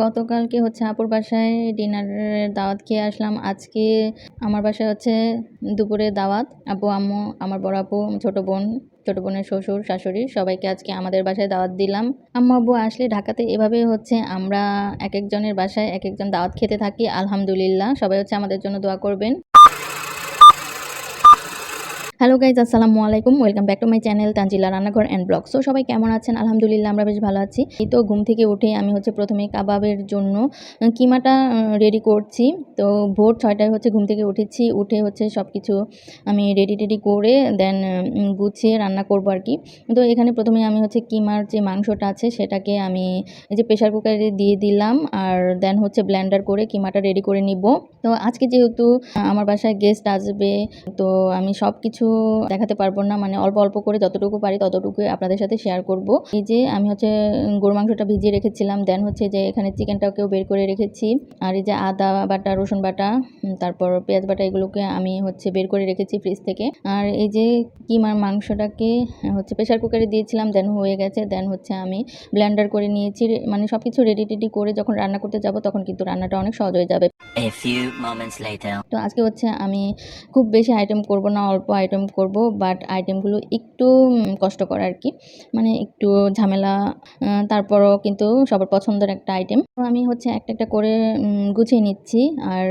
গতকালকে হচ্ছে আপুর বাসায় ডিনারের দাওয়াত খেয়ে আসলাম। আজকে আমার বাসায় হচ্ছে দুপুরে দাওয়াত। আপু, আম্মু, আমার বড় আপু, ছোট বোন, ছোট বোনের শ্বশুর, শাশুড়ি সবাইকে আজকে আমাদের বাসায় দাওয়াত দিলাম। আম্মু আব্বু আসলে ঢাকাতে এভাবে হচ্ছে আমরা এক একজনের বাসায় এক একজন দাওয়াত খেতে থাকি, আলহামদুলিল্লাহ। সবাই হচ্ছে আমাদের জন্য দোয়া করবেন। হ্যালো গাইজ আসসালামু আলাইকুম welcome back to my channel Tanzila রান্নাঘর অ্যান্ড ব্লগ সো সবাই কেমন আছেন? আলহামদুলিল্লাহ, আমরা বেশ ভালো আছি। এই তো, ঘুম থেকে উঠে আমি হচ্ছে প্রথমে কাবাবের জন্য কিমাটা রেডি করছি। তো, ভোর ছয়টায় হচ্ছে ঘুম থেকে উঠেছি। উঠে হচ্ছে সব কিছু আমি রেডি টেডি করে দেন গুছিয়ে রান্না করব আর কি। তো, এখানে প্রথমে আমি হচ্ছে কিমার যে মাংসটা আছে, সেটাকে আমি এই যে প্রেশার কুকারে দিয়ে দিলাম, আর দেন হচ্ছে ব্ল্যান্ডার করে কিমাটা রেডি করে নিব। তো, আজকে যেহেতু আমার বাসায় গেস্ট আসবে, তো আমি সব কিছু দেখাতে পারব না মানে অল্প অল্প করে যতটুকু পারি ততটুকু আপনাদের সাথে শেয়ার করব। এই যে আমি হচ্ছে গরু মাংসটা ভিজিয়ে রেখেছিলাম দেন হচ্ছে যে এখানে চিকেনটাকেও বের করে রেখেছি। আর এই যে আদা বাটা রসুন বাটা তারপর পেঁয়াজ বাটা এগুলোকে আমি হচ্ছে বের করে রেখেছি ফ্রিজ থেকে। আর এই যে কিমার মাংসটাকে হচ্ছে প্রেশার কুকারে দিয়েছিলাম দেন হয়ে গেছে দেন হচ্ছে আমি ব্লেন্ডার করে নিয়েছি মানে সব কিছু রেডি টেডি করে যখন রান্না করতে যাব তখন কিন্তু রান্নাটা অনেক সহজ হয়ে যাবে. তো আজকে হচ্ছে আমি খুব বেশি আইটেম করব না অল্প আইটেম করব বাট আইটেমগুলো একটু কষ্টকর আর কি মানে একটু ঝামেলা তারপরও কিন্তু সবার পছন্দের একটা আইটেম আমি হচ্ছে একটা একটা করে গুছিয়ে নিচ্ছি। আর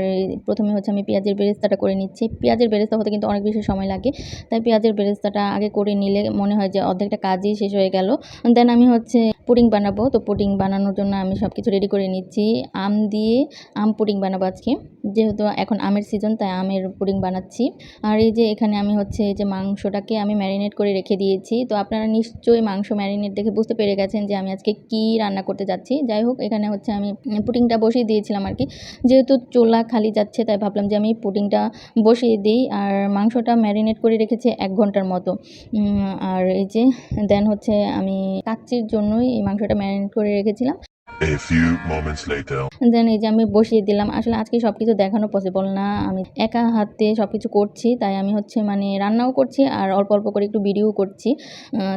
প্রথমে হচ্ছে আমি পেঁয়াজের বেরেস্তাটা করে নিচ্ছি। পেঁয়াজের বেরেস্তা হতে কিন্তু অনেক বেশি সময় লাগে। তাই পেঁয়াজের বেরেস্তাটা আগে করে নিলে মনে হয় যে অর্ধেকটা কাজই শেষ হয়ে গেল। দেন আমি হচ্ছে পুডিং বানাবো। তো পুডিং বানানোর জন্য আমি সব কিছু রেডি করে নিচ্ছি। আম দিয়ে আম পুডিং বানাবো আজকে। যেহেতু এখন আমের সিজন তাই আমের পুডিং বানাচ্ছি। আর এই যে এখানে আমি হচ্ছে এই যে মাংসটাকে আমি ম্যারিনেট করে রেখে দিয়েছি। তো আপনারা নিশ্চয়ই মাংস ম্যারিনেট দেখে বুঝতে পেরে গেছেন যে আমি আজকে কি রান্না করতে যাচ্ছি। যাই হোক, এখানে হচ্ছে আমি পুটিংটা বসিয়ে দিয়েছিলাম আর কি। যেহেতু চোলা খালি যাচ্ছে, তাই ভাবলাম যে আমি পুটিংটা বসিয়ে দিই। আর মাংসটা ম্যারিনেট করে রেখেছি এক ঘণ্টার মতো। আর এই যে দেন হচ্ছে আমি কাচ্চির জন্যই এই মাংসটা ম্যারিনেট করে রেখেছিলাম। A few moments later. দেন এই যে আমি বসিয়ে দিলাম, আসলে আজকে সব কিছু দেখানো পসিবল না। আমি একা হাতে সব কিছু করছি, তাই আমি হচ্ছে মানে রান্নাও করছি আর অল্প অল্প করে একটু ভিডিও করছি।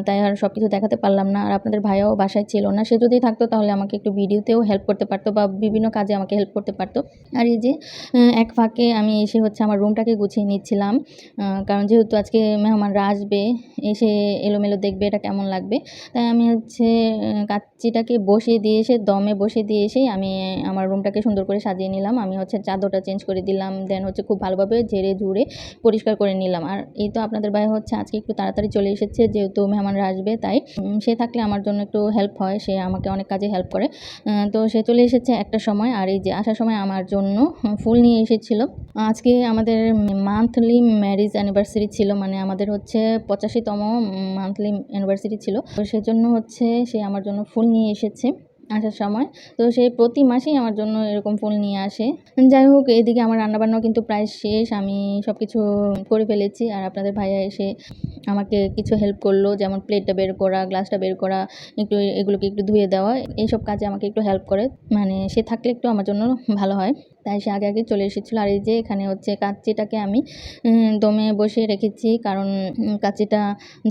তাই আর সব কিছু দেখাতে পারলাম না। আর আপনাদের ভাইও বাসায় ছিল না, সে যদি থাকতো তাহলে আমাকে একটু ভিডিওতেও হেল্প করতে পারতো বা বিভিন্ন কাজে আমাকে হেল্প করতে পারতো। আর এই যে এক ফাঁকে আমি এসে হচ্ছে আমার রুমটাকে গুছিয়ে নিচ্ছিলাম কারণ যেহেতু আজকে মেহমানরা আসবে, এসে এলোমেলো দেখবে এটা কেমন লাগবে। তাই আমি হচ্ছে কাচ্চিটাকে বসিয়ে দিয়ে এসে দমে বসিয়ে দিয়ে এসেই আমি আমার রুমটাকে সুন্দর করে সাজিয়ে নিলাম। আমি হচ্ছে চাদরটা চেঞ্জ করে দিলাম দেন হচ্ছে খুব ভালোভাবে ঝেড়ে ঝুড়ে পরিষ্কার করে নিলাম। আর এই তো আপনাদের ভাই হচ্ছে আজকে একটু তাড়াতাড়ি চলে এসেছে, যেহেতু মেহমানরা আসবে, তাই সে থাকলে আমার জন্য একটু হেল্প হয়, সে আমাকে অনেক কাজে হেল্প করে। তো সে চলে এসেছে একটা সময়, আর এই যে আসার সময় আমার জন্য ফুল নিয়ে এসেছিল। আজকে আমাদের মান্থলি ম্যারেজ অ্যানিভার্সারি ছিল মানে আমাদের হচ্ছে পঁচাশিতম মান্থলি অ্যানিভার্সারি ছিল। তো সেজন্য হচ্ছে সে আমার জন্য ফুল নিয়ে এসেছে। আসার সময়। তো সে প্রতি মাসেই আমার জন্য এরকম ফুল নিয়ে আসে। যাই হোক, এদিকে আমার রান্নাবান্নাও কিন্তু প্রায় শেষ। আমি সব কিছু করে ফেলেছি আর আপনাদের ভাইয়া এসে আমাকে কিছু হেল্প করল, যেমন প্লেটটা বের করা গ্লাসটা বের করা, একটু এগুলোকে একটু ধুয়ে দেওয়া। এইসব কাজে আমাকে একটু হেল্প করে। মানে সে থাকলে একটু আমার জন্য ভালো হয়। তাই সে আগে আগে চলে এসেছিল। আর এই যে এখানে হচ্ছে কাচ্চিটাকে আমি দমে বসিয়ে রেখেছি। কারণ কাচ্চিটা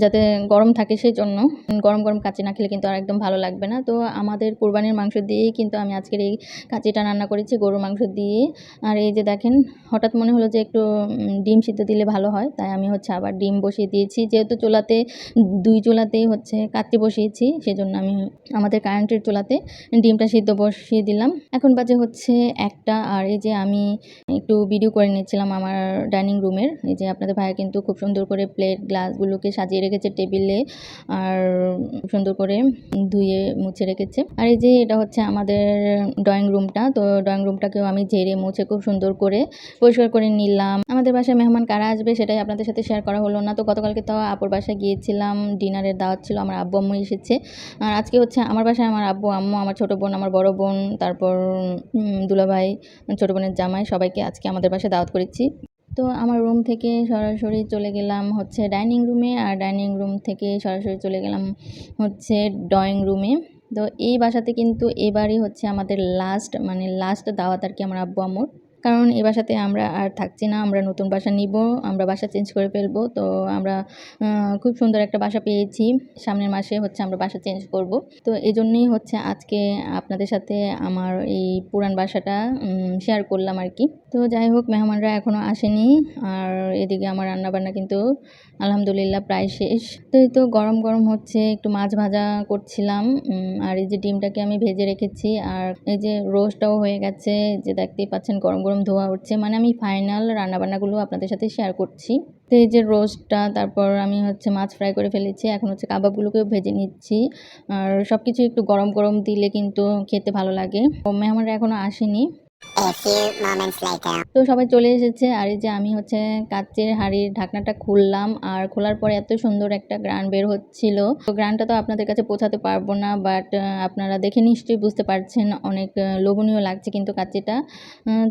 যাতে গরম থাকে সেই জন্য গরম গরম কাচ্চি না খেলে কিন্তু আর একদম ভালো লাগবে না। তো আমাদের কোরবানির মাংস দিয়েই কিন্তু আমি আজকের এই কাচ্চিটা রান্না করেছি গরুর মাংস দিয়ে। আর এই যে দেখেন, হঠাৎ মনে হলো যে একটু ডিম সিদ্ধ দিলে ভালো হয়। তাই আমি হচ্ছে আবার ডিম বসিয়ে দিয়েছি। যেহেতু চুলাতে, দুই চুলাতেই হচ্ছে কাচ্চি বসিয়েছি, সেজন্য আমি আমাদের কারেন্টের চুলাতে ডিমটা সিদ্ধ বসিয়ে দিলাম। এখন বাজে হচ্ছে একটা আর এই যে আমি একটু ভিডিও করে নিচ্ছিলাম আমার ডাইনিং রুমের এই যে আপনাদের ভাইয়া কিন্তু খুব সুন্দর করে প্লেট গ্লাসগুলোকে সাজিয়ে রেখেছে টেবিলে আর সুন্দর করে ধুয়ে মুছে রেখেছে। আর এই যে এটা হচ্ছে আমাদের ড্রয়িং রুমটা তো ড্রয়িং রুমটাকেও আমি ঝেড়ে মুছে খুব সুন্দর করে পরিষ্কার করে নিলাম। আমাদের বাসায় মেহমান কারা আসবে সেটাই আপনাদের সাথে শেয়ার করা হলো না। তো গতকালকে তো আপুর বাসায় গিয়েছিলাম ডিনারের দাওয়াত ছিল, আমার আব্বু আম্মু এসেছে। আর আজকে হচ্ছে আমার বাসায় আমার আব্বু, আম্মু, আমার ছোটো বোন, আমার বড় বোন, তারপর দুলাভাই ছোটো বোনের জামাই সবাইকে আজকে আমাদের পাশে দাওয়াত করেছি। তো আমার রুম থেকে সরাসরি চলে গেলাম হচ্ছে ডাইনিং রুমে আর ডাইনিং রুম থেকে সরাসরি চলে গেলাম হচ্ছে ড্রয়িং রুমে তো এই বাসাতে কিন্তু এবারই হচ্ছে আমাদের লাস্ট মানে লাস্ট দাওয়াত আর কি আমার আব্বু আম্মুর। কারণ এ বাসাতে আমরা আর থাকছি না, আমরা নতুন বাসা নিব, আমরা বাসা চেঞ্জ করে ফেলব। তো আমরা খুব সুন্দর একটা বাসা পেয়েছি। সামনের মাসে হচ্ছে আমরা বাসা চেঞ্জ করব। তো এই জন্যই হচ্ছে আজকে আপনাদের সাথে আমার এই পুরান বাসাটা শেয়ার করলাম আর কি। তো যাই হোক, মেহমানরা এখনও আসেনি। আর এদিকে আমার রান্নাবান্না কিন্তু আলহামদুলিল্লাহ প্রায় শেষ। তো এই তো গরম গরম হচ্ছে, একটু মাছ ভাজা করছিলাম। আর এই যে ডিমটাকে আমি ভেজে রেখেছি, আর এই যে রোস্টটাও হয়ে গেছে যে দেখতেই পাচ্ছেন গরম গরম ধোয়া উঠছে। মানে আমি ফাইনাল রান্নাবান্নাগুলো আপনাদের সাথে শেয়ার করছি। তো এই যে রোস্টটা, তারপর আমি হচ্ছে মাছ ফ্রাই করে ফেলেছি, এখন হচ্ছে কাবাবগুলোকেও ভেজে নিচ্ছি। আর সব কিছু একটু গরম গরম দিলে কিন্তু খেতে ভালো লাগে। মেহমানরা এখনও আসেনি। তো সবাই চলে এসেছে, আর এই যে আমি হচ্ছে কাচের হাঁড়ির ঢাকনাটা খুললাম, আর খোলার পরে এত সুন্দর একটা গ্রান বের হচ্ছিল। তো গ্রানটা তো আপনাদের কাছে পৌঁছাতে পারব না বাট আপনারা দেখে নিশ্চয়ই বুঝতে পারছেন অনেক লোভনীয় লাগছে কিন্তু কাচিটা।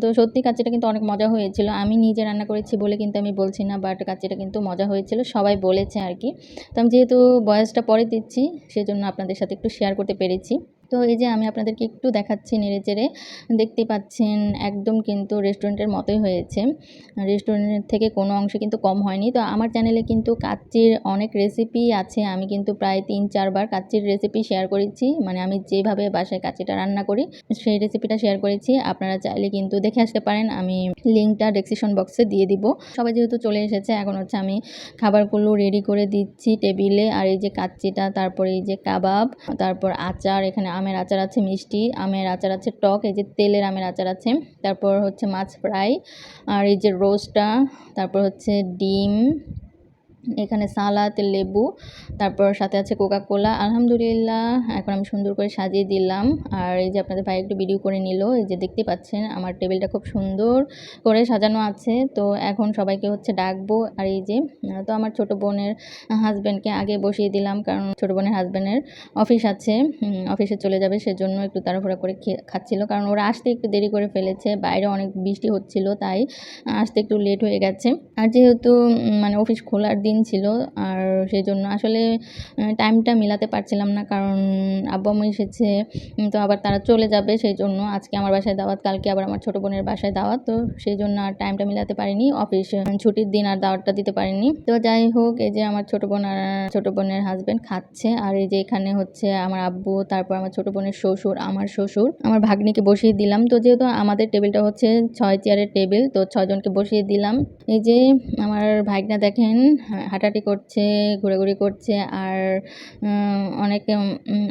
তো সত্যি কাচিটা কিন্তু অনেক মজা হয়েছিল। আমি নিজে রান্না করেছি বলে কিন্তু আমি বলছি না বাট কাচিটা কিন্তু মজা হয়েছিল, সবাই বলেছে আর কি। তো আমি যেহেতু বয়সটা পরে দিচ্ছি, সেজন্য আপনাদের সাথে একটু শেয়ার করতে পেরেছি। তো এই যে আমি আপনাদেরকে একটু দেখাচ্ছি নেড়ে চেড়ে, দেখতে পাচ্ছেন একদম কিন্তু রেস্টুরেন্টের মতোই হয়েছে। রেস্টুরেন্টের থেকে কোনো অংশে কিন্তু কম হয়নি। তো আমার চ্যানেলে কিন্তু কাচ্চির অনেক রেসিপি আছে। আমি কিন্তু প্রায় তিন চারবার কাচ্চির রেসিপি শেয়ার করেছি। মানে আমি যেভাবে বাসায় কাচ্চিটা রান্না করি, সেই রেসিপিটা শেয়ার করেছি। আপনারা চাইলে কিন্তু দেখে আসতে পারেন। আমি লিঙ্কটা ডেসক্রিপশন বক্সে দিয়ে দিব। সবাই যেহেতু চলে এসেছে, এখন হচ্ছে আমি খাবারগুলো রেডি করে দিচ্ছি টেবিলে আর এই যে কাচ্চিটা, তারপরে এই যে কাবাব, তারপর আচার, এখানে আমের আচার আছে মিষ্টি, আমের আচার আছে টক, এই যে তেলের আমের আচার আছে। তারপর হচ্ছে মাছ ফ্রাই, আর এই যে রোস্টটা, তারপর হচ্ছে ডিম এখানে সালাদ, লেবু, তারপর সাথে আছে কোকা কোলা আলহামদুলিল্লাহ, এখন আমি সুন্দর করে সাজিয়ে দিলাম। আর এই যে আপনাদের ভাই একটু ভিডিও করে নিল, এই যে দেখতে পাচ্ছেন, আমার টেবিলটা খুব সুন্দর করে সাজানো আছে। তো এখন সবাইকে হচ্ছে ডাকবো। আর এই যে তো আমার ছোট বোনের হাজব্যান্ডকে আগে বসিয়ে দিলাম, কারণ ছোট বোনের হাজব্যান্ডের অফিস আছে। অফিসে চলে যাবে, সেজন্য একটু তাড়াহুড়া করে খাচ্ছিল। কারণ ওরা আসতে একটু দেরি করে ফেলেছে, বাইরে অনেক বৃষ্টি হচ্ছিল, তাই আসতে একটু লেট হয়ে গেছে। আর যেহেতু মানে অফিস খোলার দিন ছিল। আর সেই জন্য আসলে টাইমটা মিলাতে পারছিলাম না। কারণ আব্বা আম্মু এসেছে তো আবার তারা চলে যাবে সেই জন্য আজকে আমার বাসায় দাওয়াত, কালকে আবার আমার ছোটো বোনের বাসায় দাওয়াত। তো সেই জন্য আর টাইমটা মিলাতে পারিনি। অফিস ছুটির দিন আর দাওয়াতটা দিতে পারিনি। তো যাই হোক, এই যে আমার ছোটো বোন আর, ছোটো বোনের হাজব্যান্ড খাচ্ছে। আর এই যে এখানে হচ্ছে আমার আব্বু, তারপর আমার ছোটো বোনের শ্বশুর, আমার শ্বশুর। আমার ভাগ্নিকে বসিয়ে দিলাম। তো যেহেতু আমাদের টেবিলটা হচ্ছে ছয় চেয়ারের টেবিল তো ছয়জনকে বসিয়ে দিলাম। এই যে আমার ভাগনা দেখেন হাঁটাহাঁটি করছে, ঘোরাঘুরি করছে আর অনেক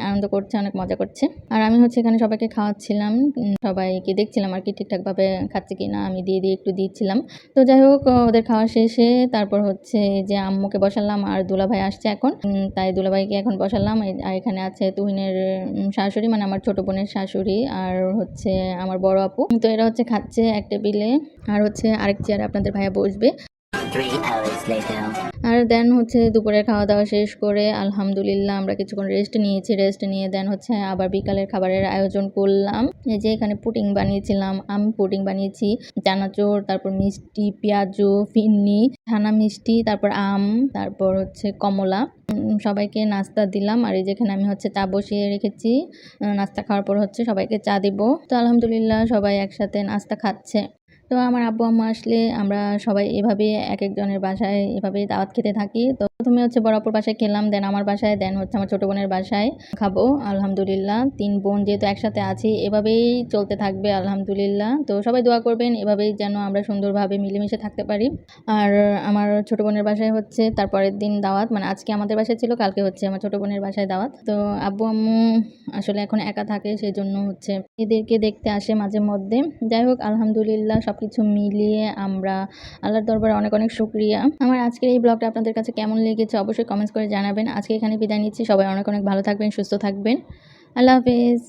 আনন্দ করছে, অনেক মজা করছে। আর আমি হচ্ছে এখানে সবাইকে খাওয়াচ্ছিলাম সবাইকে দেখছিলাম আর কি ঠিকঠাকভাবে খাচ্ছে কি না আমি দিয়ে দিয়ে একটু দিচ্ছিলাম। তো যাই হোক, ওদের খাওয়া শেষে তারপর হচ্ছে যে আম্মুকে বসালাম আর দুলাভাই আসছে এখন। তাই দুলাভাইকে এখন বসালাম। আর এখানে আছে তুহিনের শাশুড়ি মানে আমার ছোট বোনের শাশুড়ি আর হচ্ছে আমার বড় আপু। তো এরা হচ্ছে খাচ্ছে এক টেবিলে। আর হচ্ছে আরেক চেয়ারে আপনাদের ভাইয়া বসবে. আর দেন হচ্ছে দুপুরের খাওয়া দাওয়া শেষ করে আলহামদুলিল্লাহ আমরা কিছুক্ষণ রেস্ট নিয়েছি। রেস্ট নিয়ে দেন হচ্ছে আবার বিকালের খাবারের আয়োজন করলাম। এই যে এখানে পুডিং বানিয়েছিলাম, আমি পুটিং বানিয়েছি, চানাচুর, তারপর মিষ্টি, পেঁয়াজু ফিন্নি ছানা মিষ্টি, তারপর আম, তারপর হচ্ছে কমলা। সবাইকে নাস্তা দিলাম। আর এই যেখানে আমি হচ্ছে চা বসিয়ে রেখেছি নাস্তা খাওয়ার পর হচ্ছে সবাইকে চা দিব। তো আলহামদুলিল্লাহ সবাই একসাথে নাস্তা খাচ্ছে। তো আমার আব্বু আম্মা আসলে আমরা সবাই এভাবে এক একজনের বাসায় এভাবে দাওয়াত খেতে থাকি। তো প্রথমে হচ্ছে বড় আপুর বাসায় খেলাম দেন আমার বাসায় দেন হচ্ছে আমার ছোটো বোনের বাসায় খাব, আলহামদুলিল্লাহ। তিন বোন যেহেতু একসাথে আছি, এভাবেই চলতে থাকবে, আলহামদুলিল্লাহ। তো সবাই দোয়া করবেন, এভাবেই যেন আমরা সুন্দরভাবে মিলেমিশে থাকতে পারি। আর আমার ছোটো বোনের বাসায় হচ্ছে তারপরের দিন দাওয়াত মানে আজকে আমাদের বাসায় ছিল, কালকে হচ্ছে আমার ছোটো বোনের বাসায় দাওয়াত। তো আব্বু আম্মু আসলে এখন একা থাকে সেই জন্য হচ্ছে এদেরকে দেখতে আসে মাঝে মধ্যে। যাই হোক, আলহামদুলিল্লাহ সব কিছু মিলিয়ে আমরা আল্লাহর দরবারে অনেক অনেক শুক্রিয়া। আমার আজকের এই ব্লগটা আপনাদের কাছে কেমন লেগেছে অবশ্যই কমেন্টস করে জানাবেন। আজকে এখানে বিদায় নিচ্ছি। সবাই অনেক অনেক ভালো থাকবেন, সুস্থ থাকবেন। আল্লাহ হাফেজ।